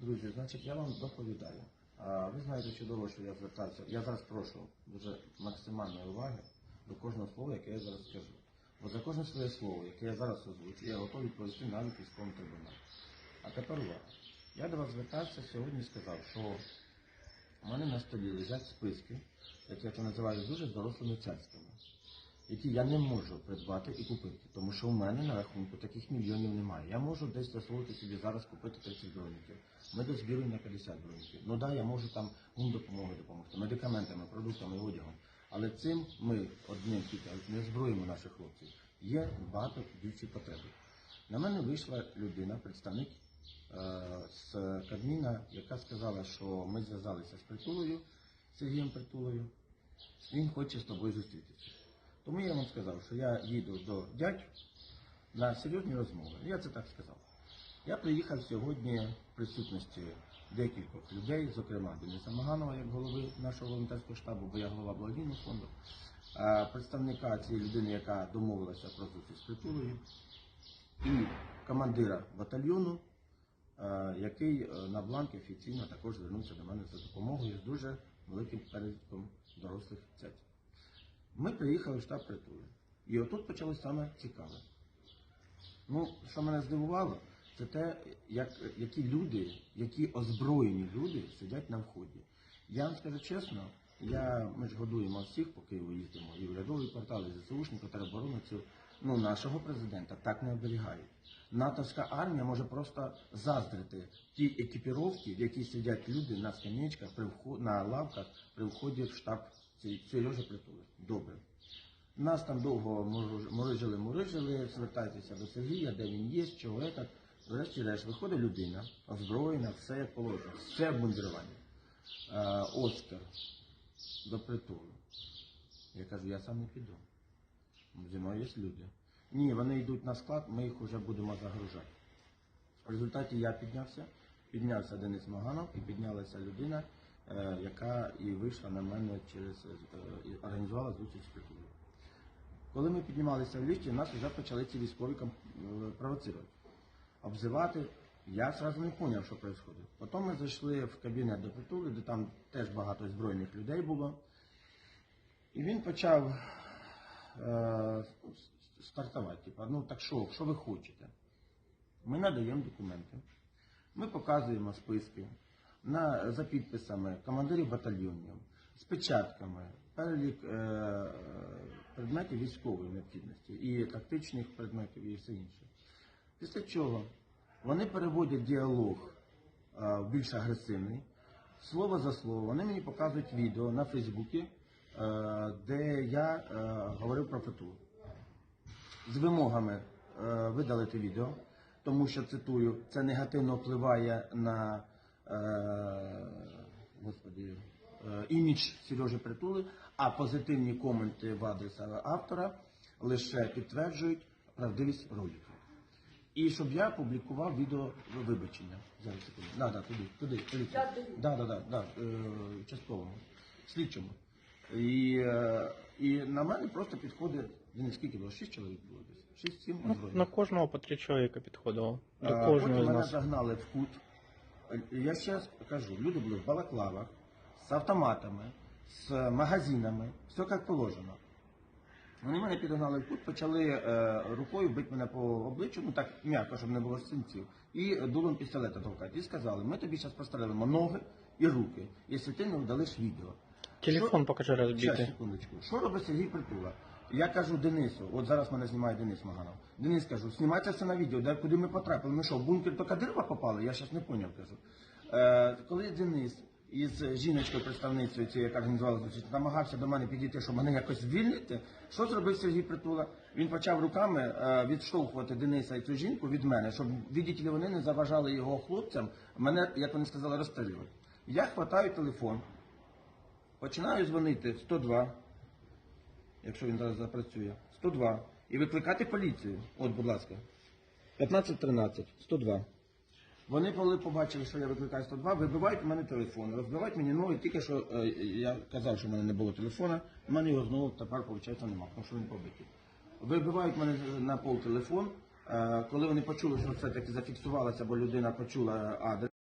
Друзі, значить, я вам доповідаю. А, Ви знаєте чудово, що я звертався. Я зараз прошу дуже максимальної уваги до кожного слова, яке я зараз скажу. Бо за кожне своє слово, яке я зараз озвучу, я готовий відповісти навіть військовому трибуналу. А тепер увага. Я до вас звертався сьогодні і сказав, що у мене на столі лежать списки, як я це називаю, з дуже дорослими царськими, які я не можу придбати і купити, тому що у мене на рахунку таких мільйонів немає. Я можу десь дозволити собі зараз купити 30 броніків. Ми дозбіруємо на 50 броніків. Ну да, я можу там допомоги допомогти, медикаментами, продуктами, одягом. Але цим ми одним тільки не зброїмо наших хлопців. Є багато більші потреби. На мене вийшла людина, представник е, з Кабміна, яка сказала, що ми зв'язалися з притулою, Сергієм Притулою. Він хоче з тобою зустрітися. Тому я вам сказав, що я їду до дядь на серйозні розмови. Я це так сказав. Я приїхав сьогодні в присутності декількох людей, зокрема Дениса Маганова, як голови нашого волонтерського штабу, бо я голова благодійного фонду, представника цієї людини, яка домовилася про зустріч з притулою, і командира батальйону, який е, на бланк офіційно також звернувся до мене за допомогою з дуже великим переліком дорослих цять. Ми приїхали в штаб притули. І отут почалось саме цікаве. Ну, що мене здивувало, це те, як, які люди, які озброєні люди сидять на вході. Я вам скажу чесно, я, ми ж годуємо всіх, по Києву їздимо, і урядові портали, і ЗСУшники, тероборонців. Ну, нашого президента так не оберігають. Натовська армія може просто заздрити ті екіпіровки, в якій сидять люди на скам'ячках, на лавках при вході в штаб цієї Сережі Притули. Добре. Нас там довго мурижили, мурижили, звертайтеся до Сергія, де він є, чого це. Врешті-решт виходить людина, озброєна, все як положено, все обмундирування. Е, Оскар до притулу. Я кажу, я сам не піду. Зі мною є люди. Ні, вони йдуть на склад, ми їх вже будемо загружати. В результаті я піднявся, піднявся Денис Маганов і піднялася людина, яка і вийшла на мене через е, організувала зустріч з. Коли ми піднімалися в ліфті, нас вже почали ці військові е, провоцирувати, обзивати. Я одразу не зрозумів, що відбувається. Потім ми зайшли в кабінет до притули, де там теж багато озброєних людей було. І він почав е, стартувати. Типу, ну так що, що ви хочете? Ми надаємо документи, ми показуємо списки на, за підписами командирів батальйонів, з печатками, перелік е, предметів військової необхідності і тактичних предметів і все інше. Після чого вони переводять діалог е, більш агресивний, слово за слово. Вони мені показують відео на Фейсбуці, е, де я е, говорив про ФТУ з вимогами е, видалити відео, тому що цитую, це негативно впливає на господи, е, імідж Сережі Притули, а позитивні коменти в адрес автора лише підтверджують правдивість роликів. І щоб я публікував відео вибачення. Зараз секунду. Да, да, туди, туди, туди. Да, да, да, да, е, частковому, слідчому. І, е, і на мене просто підходить, Денис, скільки було? Шість чоловік було десь? Шість-сім Ну, озброєних. на кожного по три чоловіка підходило. До А, кожного Потім з мене нас. загнали в кут. Е, Я ще раз кажу, люди були в балаклавах, з автоматами, з магазинами, все як положено. Вони мене підогнали в кут, почали е, рукою бити мене по обличчю, ну так м'яко, щоб не було синців, і дулом пістолета толкати. І сказали, ми тобі зараз прострелимо ноги і руки, якщо ти не вдалиш відео. Телефон покажи Щас, розбитий. секундочку. Що робить Сергій Притула? Я кажу Денису, от зараз мене знімає Денис Маганов. Денис кажу, знімайте все на відео, де куди ми потрапили. Ми що, в бункер до Кадирова попали? Я щас не поняв, кажу. Е, коли Денис із жіночкою представницею цієї, яка організувала зустріч, намагався до мене підійти, щоб мене якось звільнити, що зробив Сергій Притула? Він почав руками е, відштовхувати Дениса і цю жінку від мене, щоб ли вони не заважали його хлопцям, мене, як вони сказали, розстрілювати. Я хватаю телефон, Починаю дзвонити 102, якщо він зараз запрацює, 102, і викликати поліцію. От, будь ласка, 1513, 102. Вони, коли побачили, що я викликаю 102, вибивають в мене телефон, розбивають мені ноги, тільки що е, я казав, що в мене не було телефона, в мене його знову тепер, виходить, немає, тому що він побитий. Вибивають мене на пол телефон. Е, Коли вони почули, що все-таки зафіксувалося, бо людина почула адрес.